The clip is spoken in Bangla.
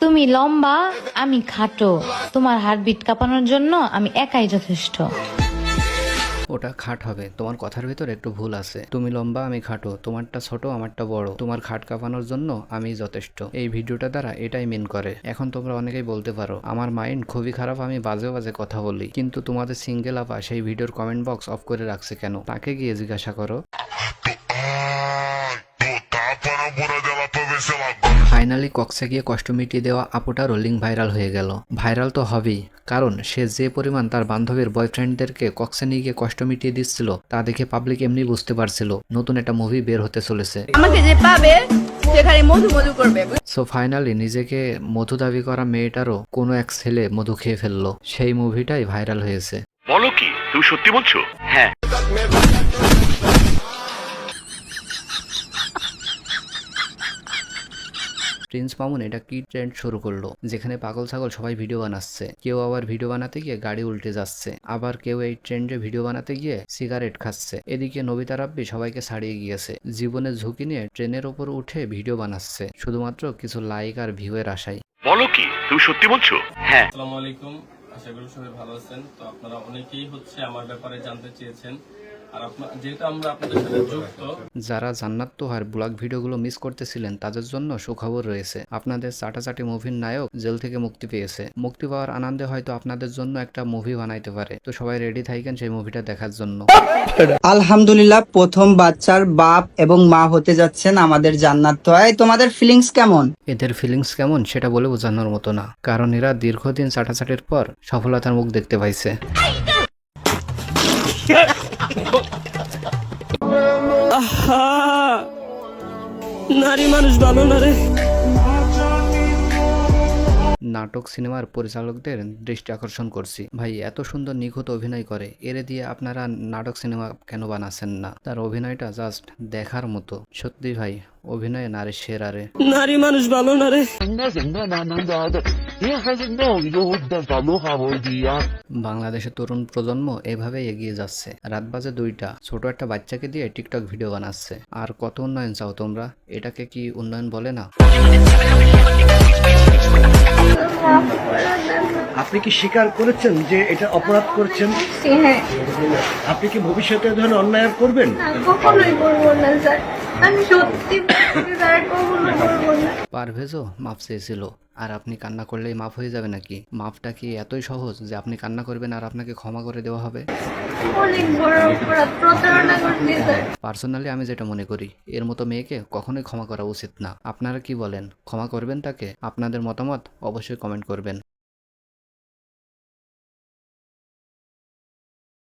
তুমি লম্বা, আমি খাটো। তোমার হার্টবিট কাঁপানোর জন্য আমি একাই যথেষ্ট। ওটা খাট হবে। তোমার কথার ভিতর একটু ভুল আছে। তুমি লম্বা, আমি খাটো। তোমারটা ছোট, আমারটা বড়। তোমার খাট কাঁপানোর জন্য আমি যথেষ্ট। এই ভিডিওটা দ্বারা এটাই মিন করে। এখন তোমরা অনেকেই বলতে পারো, আমার মাইন্ড খুবই খারাপ, আমি বাজে বাজে কথা বলি। কিন্তু তোমাদের সিঙ্গেল আপা সেই ভিডিওর কমেন্ট বক্স অফ করে রাখছে কেন? তাকে গিয়ে জিজ্ঞাসা করো। ফাইনালি কক্সে গিয়ে কষ্ট মিটিয়ে দেওয়া আপুটারও লিঙ্ক ভাইরাল হয়ে গেল। ভাইরাল তো হবেই কারণ সে যে পরিমাণ তার বান্ধবীর বয়ফ্রেন্ডদেরকে কক্সে নিয়ে গিয়ে কষ্ট মিটিয়ে দিচ্ছিল তা দেখে পাবলিক এমনি বুঝতে পারছিল নতুন একটা মুভি বের হতে চলেছে। আমাকে যে পাবে সেখানে মধু মধু করবে সো ফাইনালি নিজেকে মধু দাবি করা মেয়েটারও কোনো এক ছেলে মধু খেয়ে ফেলল সেই মুভিটাই ভাইরাল হয়েছে। বলো কি তুমি সত্যি বলছো? হ্যাঁ। প্রিন্স মামুন এটা কি ট্রেন্ড শুরু করল? যেখানে পাগল ছাগল সবাই ভিডিও বানাচ্ছে। কেউ আবার ভিডিও বানাতে গিয়ে গাড়ি উল্টে যাচ্ছে। আবার কেউ এই ট্রেন্ডে ভিডিও বানাতে গিয়ে সিগারেট খাচ্ছে। এদিকে নবিতা রাব্বি সবাইকে ছাড়িয়ে গিয়েছে। জীবনের ঝুঁকি নিয়ে ট্রেনের ওপর উঠে ভিডিও বানাচ্ছে। শুধুমাত্র কিছু লাইক আর ভিউয়ের আশায় বলো কি? তুমি সত্যি বলছো? হ্যাঁ। আসসালামু আলাইকুম। আশা করি সবাই ভালো আছেন। তো আপনারা অনেকেই হচ্ছে আমার ব্যাপারে জানতে চেয়েছেন। আর আপনার যেহেতু আমরা আপনাদের সাথে যুক্ত যারা জান্নাত তোহার ব্লগ ভিডিওগুলো মিস করতেছিলেন তাদের জন্য সুখবর রয়েছে। আপনাদের চাটাচাটি মুভির নায়ক জেল থেকে মুক্তি পেয়েছে। মুক্তি পাওয়ার আনন্দে হয়তো আপনাদের জন্য একটা মুভি বানাইতে পারে। তো সবাই রেডি থাকেন সেই মুভিটা দেখার জন্য। আলহামদুলিল্লাহ প্রথম বাচ্চার বাপ এবং মা হতে যাচ্ছেন আমাদের জান্নাত তোয়ায় তোমাদের ফিলিংস কেমন? এদের ফিলিংস কেমন সেটা বলে বোঝানোর মতো না কারণ এরা দীর্ঘদিন চাটাচাটির পর সফলতার মুখ দেখতে পাইছে। নারী মানুষ ভালো না রে। নাটক সিনেমার পরিচালকদের দৃষ্টি আকর্ষণ করছি। ভাই এত সুন্দর নিখুঁত অভিনয় করে। এরে দিয়ে আপনারা নাটক সিনেমা কেন বানাচ্ছেন না? তার অভিনয়টা জাস্ট দেখার মতো। সত্যি ভাই অভিনয়ে নারী সেরারে। নারী মানুষ ভালো না রে। বাংলাদেশের তরুণ প্রজন্ম এভাবে এগিয়ে যাচ্ছে। রাত বাজে দুইটা। ছোট একটা বাচ্চাকে দিয়ে টিকটক ভিডিও বানাচ্ছে। আর কত উন্নয়ন চাও তোমরা? এটাকে কি উন্নয়ন বলে না? আপনি কি স্বীকার করেছেন যে এটা অপরাধ করেছেন? হ্যাঁ। আপনি কি ভবিষ্যতে ধরনের অন্যায় আর করবেন কখনোই করব না স্যার। আমি সত্যি স্যার করব না। পারভেজও মাফ চেয়েছিল। আর আপনি কান্না করলেই মাফ হয়ে যাবে নাকি? মাফটা কি এতই সহজ যে আপনি কান্না করবেন আর আপনাকে ক্ষমা করে দেওয়া হবে? পার্সোনালি আমি যেটা মনে করি এর মতো মেয়েকে কখনোই ক্ষমা করা উচিত না। আপনারা কি বলেন? ক্ষমা করবেন তাকে? আপনাদের মতামত অবশ্যই কমেন্ট করবেন।